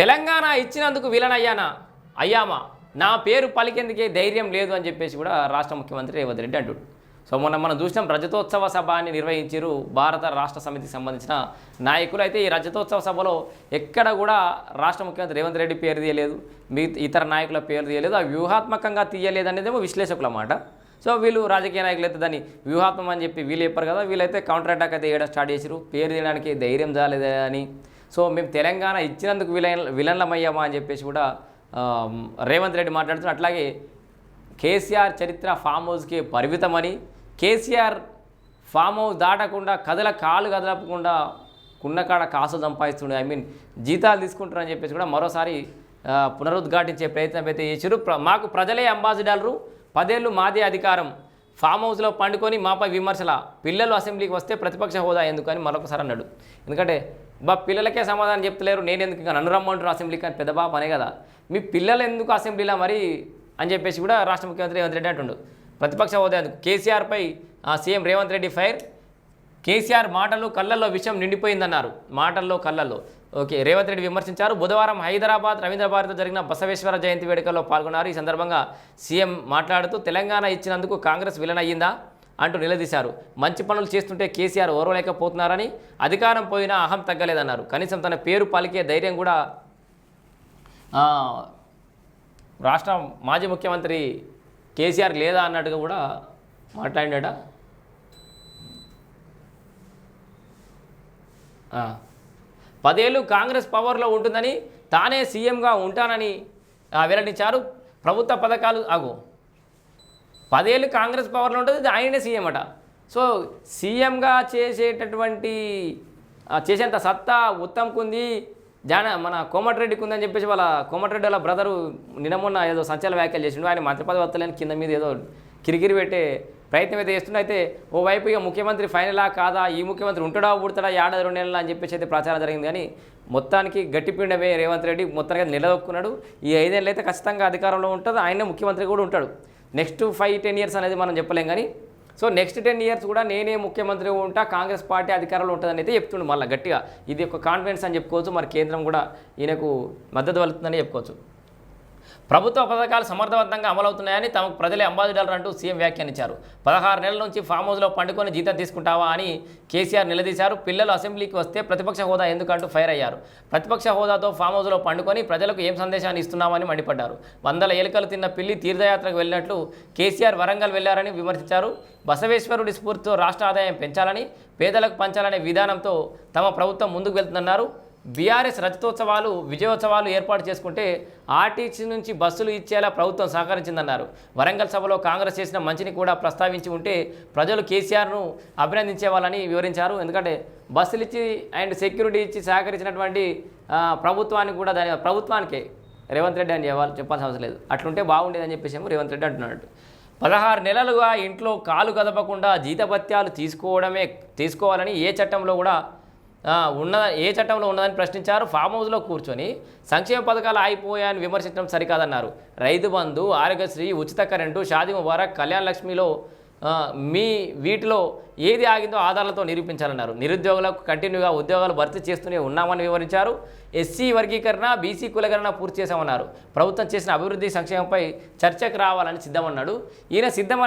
తెలంగాణ ఇచ్చినందుకు విలనయ్యానా? అయ్యామా? నా పేరు పలికేందుకే ధైర్యం లేదు అని చెప్పేసి కూడా రాష్ట్ర ముఖ్యమంత్రి రేవంత్ రెడ్డి అంటుడు. సో మొన్న మనం చూసినాం రజతోత్సవ సభ అని నిర్వహించారు భారత రాష్ట్ర సమితికి సంబంధించిన నాయకులు అయితే ఈ రజతోత్సవ సభలో ఎక్కడ కూడా రాష్ట్ర ముఖ్యమంత్రి రేవంత్ రెడ్డి పేరు తీయలేదు మీ ఇతర నాయకుల పేరు తీయలేదు ఆ వ్యూహాత్మకంగా తీయలేదు అనేదేమో విశ్లేషకుల మాట. సో వీళ్ళు రాజకీయ నాయకులు అయితే దాన్ని వ్యూహాత్మం అని చెప్పి వీళ్ళు చెప్పారు కదా వీళ్ళైతే కౌంటర్ అటాక్ అయితే వేయడం స్టార్ట్ చేశారు పేరు తీయడానికి ధైర్యం చాలేదా అని సో మేము తెలంగాణ ఇచ్చినందుకు విలన్ విలన్లమయ్యామా అని చెప్పేసి కూడా రేవంత్ రెడ్డి మాట్లాడుతున్నారు. అట్లాగే కేసీఆర్ చరిత్ర ఫామ్ హౌస్కి పరిమితమని కేసీఆర్ ఫామ్ హౌస్ దాటకుండా కదల కాలు కదలపకుండా కున్నకాడ కాసు సంపాదిస్తుండే. ఐ మీన్ జీతాలు తీసుకుంటారని చెప్పేసి కూడా మరోసారి పునరుద్ఘాటించే ప్రయత్నం అయితే చేశారు మాకు ప్రజలే అంబాసిడర్లు. పదేళ్ళు మాదే అధికారం. ఫామ్ హౌస్లో పండుకొని మాపై విమర్శల. పిల్లలు అసెంబ్లీకి వస్తే ప్రతిపక్ష హోదా ఎందుకని మరొకసారి అన్నాడు. ఎందుకంటే బా పిల్లలకే సమాధానం చెప్తలేరు నేను ఎందుకు ఇంకా నన్ను రమ్మంటారు అసెంబ్లీకి అని పెద్ద బాబు అనే కదా మీ పిల్లలు ఎందుకు అసెంబ్లీలో మరి? అని చెప్పేసి కూడా రాష్ట్ర ముఖ్యమంత్రి రేవంత్ రెడ్డి అంటుండు. ప్రతిపక్ష హోదా ఎందుకు? కేసీఆర్పై ఆ, సీఎం రేవంత్ రెడ్డి ఫైర్. కేసీఆర్ మాటలు కళ్ళల్లో విషయం నిండిపోయిందన్నారు. మాటల్లో కళ్ళల్లో. ఓకే రేవంత్ రెడ్డి విమర్శించారు. బుధవారం హైదరాబాద్ రవీంద్ర జరిగిన బసవేశ్వర జయంతి వేడుకల్లో పాల్గొన్నారు. ఈ సందర్భంగా సీఎం మాట్లాడుతూ తెలంగాణ ఇచ్చినందుకు కాంగ్రెస్ విలనయ్యిందా అంటూ నిలదీశారు. మంచి పనులు చేస్తుంటే కేసీఆర్ ఓర్వలేకపోతున్నారని అధికారం పోయినా అహం తగ్గలేదన్నారు. కనీసం తన పేరు పలికే ధైర్యం కూడా రాష్ట్ర మాజీ ముఖ్యమంత్రి కేసీఆర్ లేదా అన్నట్టుగా కూడా మాట్లాడినాడా? పదేళ్ళు కాంగ్రెస్ పవర్లో ఉంటుందని తానే సీఎంగా ఉంటానని వెల్లడించారు ప్రభుత్వ పథకాలు అగు పదేళ్ళు కాంగ్రెస్ పవర్లో ఉంటుంది ఆయనే సీఎం అట. సో సీఎంగా చేసేటటువంటి చేసేంత సత్తా ఉత్తమ్కుంది జాన మన కోమటిరెడ్డికి ఉందని చెప్పేసి వాళ్ళ కోమటిరెడ్డి వాళ్ళ బ్రదరు నిన్న మొన్న ఏదో సంచలన వ్యాఖ్యలు చేసిండు ఆయన మంత్రి పదవి వస్తలేని కింద మీద ఏదో కిరికిరి పెట్టే ప్రయత్నం అయితే చేస్తుండే. అయితే ఓవైపు ఇక ముఖ్యమంత్రి ఫైనలా కాదా? ఈ ముఖ్యమంత్రి ఉంటాడా ఊడతాడా? ఏడాది రెండు నెలలు అని చెప్పేసి అయితే ప్రచారం జరిగింది. కానీ మొత్తానికి గట్టిపిండమే రేవంత్ రెడ్డి మొత్తానికి నిలదొక్కున్నాడు. ఈ ఐదేళ్ళు అయితే ఖచ్చితంగా అధికారంలో ఉంటుంది. ఆయనే ముఖ్యమంత్రి కూడా ఉంటాడు. నెక్స్ట్ ఫైవ్ టెన్ ఇయర్స్ అనేది మనం చెప్పలేం కానీ సో నెక్స్ట్ టెన్ ఇయర్స్ కూడా నేనే ముఖ్యమంత్రి ఉంటా కాంగ్రెస్ పార్టీ అధికారంలో ఉంటుందని అయితే చెప్తుండు మళ్ళీ గట్టిగా. ఇది ఒక కాన్ఫిడెన్స్ అని చెప్పుకోవచ్చు. మరి కేంద్రం కూడా ఈయనకు మద్దతు పలుకుతుందని చెప్పుకోవచ్చు. ప్రభుత్వ పథకాలు సమర్థవంతంగా అమలవుతున్నాయని తమకు ప్రజలే అంబాసిడర్ అంటూ సీఎం వ్యాఖ్యానించారు. పదహారు నెలల నుంచి ఫామ్ హౌస్లో పండుకొని జీతం తీసుకుంటావా అని కేసీఆర్ నిలదీశారు. పిల్లలు అసెంబ్లీకి వస్తే ప్రతిపక్ష హోదా ఎందుకంటూ ఫైర్ అయ్యారు. ప్రతిపక్ష హోదాతో ఫామ్ హౌస్లో పండుకొని ప్రజలకు ఏం సందేశాన్ని ఇస్తున్నామని మండిపడ్డారు. వందల ఎలుకలు తిన్న పిల్లి తీర్థయాత్రకు వెళ్ళినట్లు కేసీఆర్ వరంగల్ వెళ్ళారని విమర్శించారు. బసవేశ్వరుడి స్ఫూర్తితో రాష్ట్ర ఆదాయం పెంచాలని పేదలకు పంచాలనే విధానంతో తమ ప్రభుత్వం ముందుకు వెళ్తుందన్నారు. బీఆర్ఎస్ రజతోత్సవాలు విజయోత్సవాలు ఏర్పాటు చేసుకుంటే ఆర్టీసీ నుంచి బస్సులు ఇచ్చేలా ప్రభుత్వం సహకరించిందన్నారు. వరంగల్ సభలో కాంగ్రెస్ చేసిన మంచిని కూడా ప్రస్తావించి ఉంటే ప్రజలు కేసీఆర్ను అభినందించేవాళ్ళని వివరించారు. ఎందుకంటే బస్సులు ఇచ్చి అండ్ సెక్యూరిటీ ఇచ్చి సహకరించినటువంటి ప్రభుత్వానికి కూడా దాని ప్రభుత్వానికే. రేవంత్ రెడ్డి అని చెప్పాలి చెప్పాల్సిన అవసరం లేదు. అట్లుంటే బాగుండేదని చెప్పేసి రేవంత్ రెడ్డి అంటున్నాడు. పదహారు నెలలుగా ఇంట్లో కాలు కదపకుండా జీతభత్యాలు తీసుకోవడమే తీసుకోవాలని ఏ చట్టంలో కూడా ఆ, ఉన్న ఏ చట్టంలో ఉన్నదని ప్రశ్నించారు ఫామ్ హౌస్లో కూర్చొని సంక్షేమ పథకాలు ఆగిపోయాయని విమర్శించడం సరికాదన్నారు. రైతు బంధు ఆరోగ్యశ్రీ ఉచిత కరెంటు షాదీ ముబారక్ కళ్యాణ్ లక్ష్మిలో మీ వీటిలో ఏది ఆగిందో ఆధారాలతో నిరూపించాలన్నారు. నిరుద్యోగులకు కంటిన్యూగా ఉద్యోగాలు భర్తీ చేస్తూనే ఉన్నామని వివరించారు. ఎస్సీ వర్గీకరణ బీసీ కులగణన పూర్తి చేశామన్నారు. ప్రభుత్వం చేసిన అభివృద్ధి సంక్షేమంపై చర్చకు రావాలని సిద్ధమన్నాడు. ఈయన సిద్ధమన్న